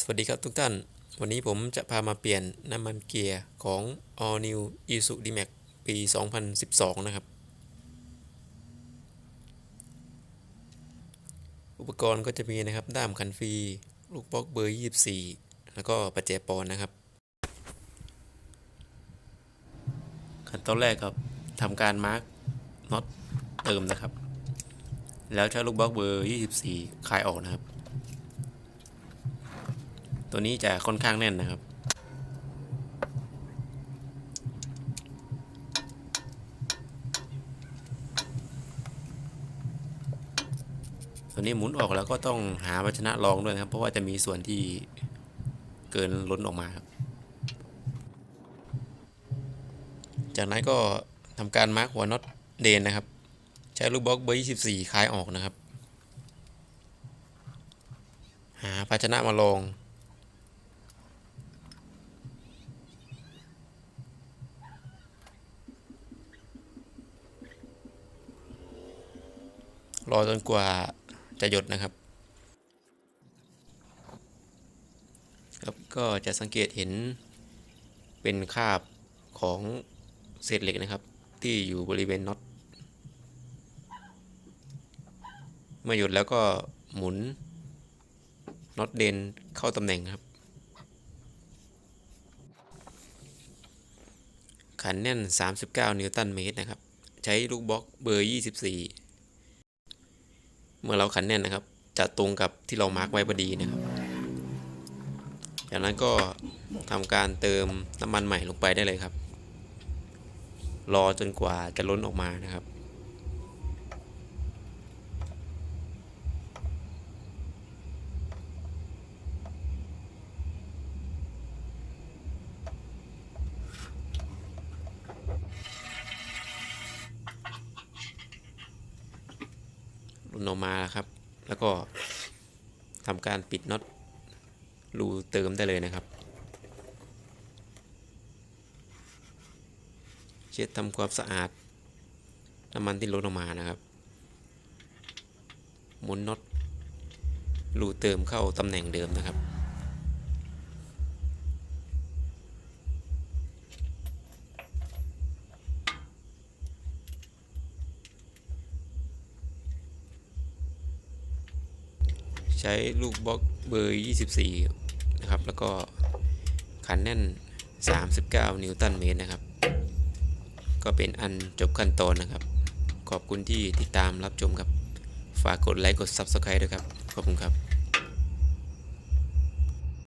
สวัสดีครับทุกท่าน วันนี้ผมจะพามาเปลี่ยนน้ำมันเกียร์ของ All New Isuzu D-Max ปี 2012 นะครับ อุปกรณ์ก็จะมีนะครับ ด้ามคันฟรี ลูกบล็อกเบอร์ 24 แล้วก็ประแจปอนนะครับ ขั้นตอนแรกครับทำการมาร์กน็อตเติมนะครับ แล้วใช้ลูกบล็อกเบอร์ 24คลายออกนะครับ ตัวนี้จะค่อนข้างแน่นนะครับ ตัวนี้หมุนออกแล้วก็ต้องหาภาชนะรองด้วยนะครับ เพราะว่าจะมีส่วนที่เกินล้นออกมาครับ จากนั้นก็ทำการมาร์กหัวน็อตเดนนะครับ ใช้ลูกบล็อกเบอร์24คลายออกนะครับ หาภาชนะมาลอง รอจนกว่าจะหยดนะครับครับก็จะสังเกตเห็นเป็นคราบของเศษเหล็กนะครับ ที่อยู่บริเวณน็อตเมื่อหยุดแล้วก็หมุนน็อตเดนเข้าตำแหน่งครับ ขันแน่น 39 นิวตันเมตรนะครับ ใช้ลูกบล็อกเบอร์ 24 เมื่อเราขันแน่นนะครับ จะตรงกับที่เรามาร์กไว้พอดีนะครับ จากนั้นก็ทำการเติมน้ำมันใหม่ลงไปได้เลยครับ รอจนกว่าจะล้นออกมานะครับ นออกมาครับ แล้วก็ทำการปิดน็อตรูเติมได้เลยนะครับ เช็ดทำความสะอาดน้ำมันที่ล้นออกมานะครับหมุนน็อตรูเติมเข้าตำแหน่งเดิมนะครับ ใช้ลูกบล็อกเบอร์ 24 นะครับ แล้วก็ขันแน่น 39 นิวตันเมตรนะครับ ก็เป็นอันจบขั้นตอนนะครับ ขอบคุณที่ติดตามรับชมครับ ฝากกดไลค์กด Subscribe ด้วยครับ ขอบคุณครับ